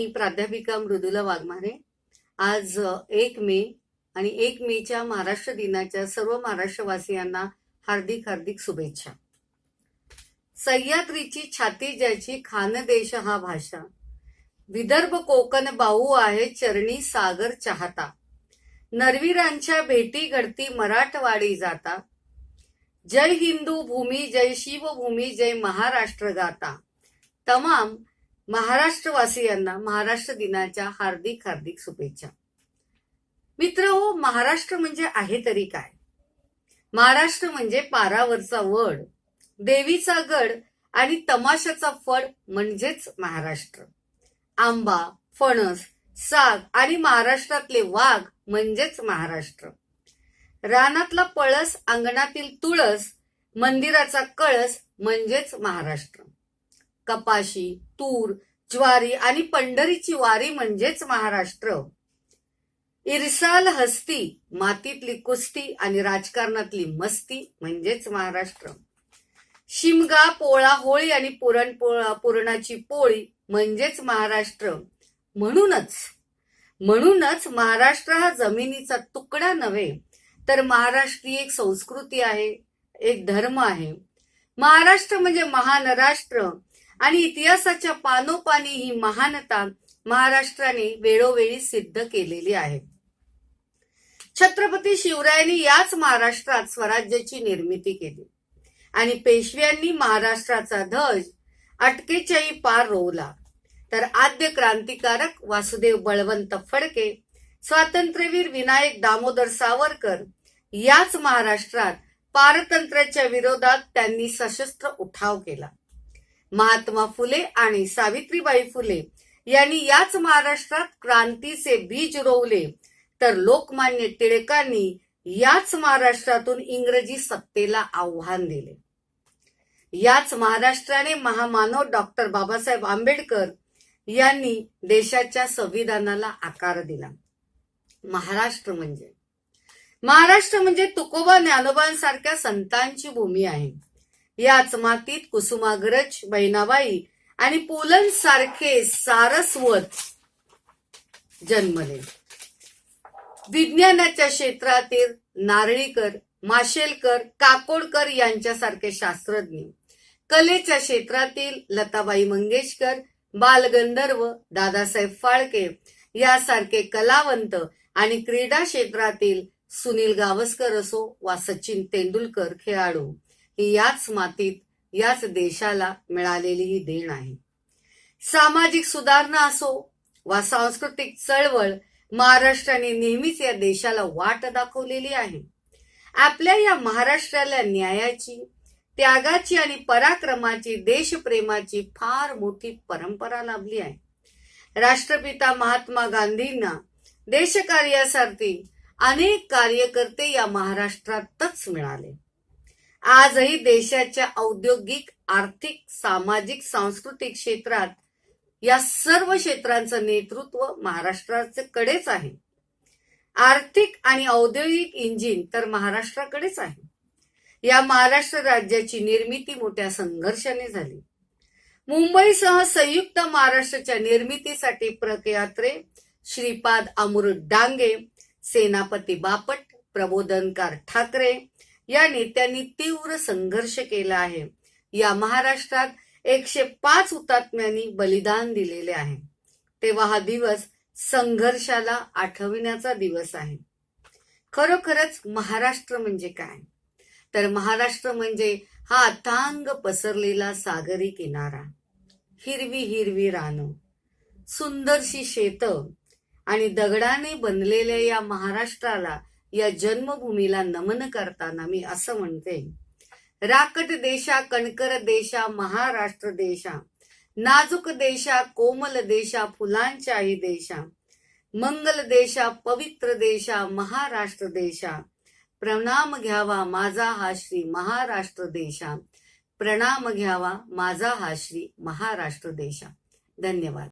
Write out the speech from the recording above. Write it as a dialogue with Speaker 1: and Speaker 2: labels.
Speaker 1: मी प्राध्यापिका मृदुला वाघमारे. आज एक मे आणि एक मेच्या महाराष्ट्र दिनाच्या सर्व महाराष्ट्रवासियांना हार्दिक हार्दिक शुभेच्छा. सह्याद्रीची छाती ज्याची खानदेश हा भाषा. विदर्भ कोकण बाहू आहे चरणी सागर चाहता. नरवीरांच्या भेटी घडती मराठवाडी जाता. जय हिंदू भूमी जय शिवभूमी जय महाराष्ट्र गाता. तमाम महाराष्ट्रवासियांना महाराष्ट्र दिनाच्या हार्दिक हार्दिक शुभेच्छा. मित्र हो महाराष्ट्र म्हणजे आहे तरी काय? महाराष्ट्र म्हणजे पारावरचा वड देवीचा गड आणि तमाशाचा फड म्हणजेच महाराष्ट्र. आंबा फणस साग आणि महाराष्ट्रातले वाघ म्हणजेच महाराष्ट्र. रानातला पळस अंगणातील तुळस मंदिराचा कळस म्हणजेच महाराष्ट्र. कपाशी तूर ज्वारी आणि पंढरीची वारी म्हणजेच महाराष्ट्र. इरसाल हस्ती मातीतली कुस्ती आणि राजकारणातली मस्ती म्हणजेच महाराष्ट्र. शिमगा पोळा होळी आणि पुरण पुरणाची पोळी म्हणजेच महाराष्ट्र. म्हणूनच म्हणूनच महाराष्ट्र हा जमिनीचा तुकडा नव्हे तर महाराष्ट्री एक संस्कृती आहे एक धर्म आहे. महाराष्ट्र म्हणजे महान राष्ट्र. आणि इतिहासाच्या पानोपानी ही महानता महाराष्ट्राने वेळोवेळी सिद्ध केलेली आहे. छत्रपती शिवरायांनी याच महाराष्ट्रात स्वराज्याची निर्मिती केली. आणि पेशव्यांनी महाराष्ट्राचा ध्वज अटकेच्याही पार रोवला. तर आद्य क्रांतिकारक वासुदेव बळवंत फडके स्वातंत्र्यवीर विनायक दामोदर सावरकर याच महाराष्ट्रात पारतंत्र्याच्या विरोधात त्यांनी सशस्त्र उठाव केला. महात्मा फुले आणि सावित्रीबाई फुले यांनी याच महाराष्ट्रात क्रांतीचे बीज रोवले. तर लोकमान्य टिळकांनी याच महाराष्ट्रातून इंग्रजी सत्तेला आव्हान दिले. याच महाराष्ट्राने महामानव डॉक्टर बाबासाहेब आंबेडकर यांनी देशाच्या संविधानाला आकार दिला. महाराष्ट्र म्हणजे? महाराष्ट्र म्हणजे तुकोबा ज्ञानोबांसारख्या संतांची भूमी आहे. याच मातीत कुसुमाग्रज बहिणाबाई आणि पुलन सारखे सारस्वत जन्मले. विज्ञानाच्या क्षेत्रातील नारळीकर माशेलकर काकोडकर यांच्यासारखे शास्त्रज्ञ. कलेच्या क्षेत्रातील लताबाई मंगेशकर बालगंधर्व दादासाहेब फाळके यासारखे कलावंत आणि क्रीडा क्षेत्रातील सुनील गावस्कर असो वा सचिन तेंडुलकर खेळाडू. ही याच मातीत याच देशाला मिळालेली ही देण आहे. सामाजिक सुधारणा असो वा सांस्कृतिक चळवळ महाराष्ट्राने नेहमीच या देशाला वाट दाखवलेली आहे. आपल्या या महाराष्ट्राला न्यायाची त्यागाची आणि पराक्रमाची देशप्रेमाची फार मोठी परंपरा लाभली आहे. राष्ट्रपिता महात्मा गांधींना देशकार्यासाठी अनेक कार्यकर्ते या महाराष्ट्रातच मिळाले. आजही देशाच्या औद्योगिक आर्थिक सामाजिक सांस्कृतिक क्षेत्रात या सर्व क्षेत्रांचं नेतृत्व महाराष्ट्राचे कडेच आहे. आर्थिक आणि औद्योगिक इंजिन तर महाराष्ट्राकडेच आहे. या महाराष्ट्र राज्याची निर्मिती मोठ्या संघर्षाने झाली. मुंबईसह संयुक्त महाराष्ट्राच्या निर्मितीसाठी प्रकयात्रे श्रीपाद अमृत डांगे सेनापती बापट प्रबोधनकार ठाकरे या नेत्यांनी तीव्र संघर्ष केला आहे. या महाराष्ट्रात एकशे पाच हुतात्म्यांनी बलिदान दिलेले आहे. तेव्हा हा दिवस संघर्षाला आठवण्याचा दिवस आहे. खरोखरच महाराष्ट्र म्हणजे काय? तर महाराष्ट्र म्हणजे हा अथांग पसरलेला सागरी किनारा. हिरवी हिरवी रानं सुंदरशी शेत आणि दगडाने बनलेल्या या महाराष्ट्राला या जन्मभूमीला नमन करताना मी असं म्हणते राकट देशा कणकर देशा महाराष्ट्र देशा नाजूक देशा कोमल देशा फुलांच्याही देशा मंगल देशा पवित्र देशा महाराष्ट्र देशा प्रणाम घ्यावा माझा हा श्री महाराष्ट्र देशा प्रणाम घ्यावा माझा हा श्री महाराष्ट्र देशा. धन्यवाद.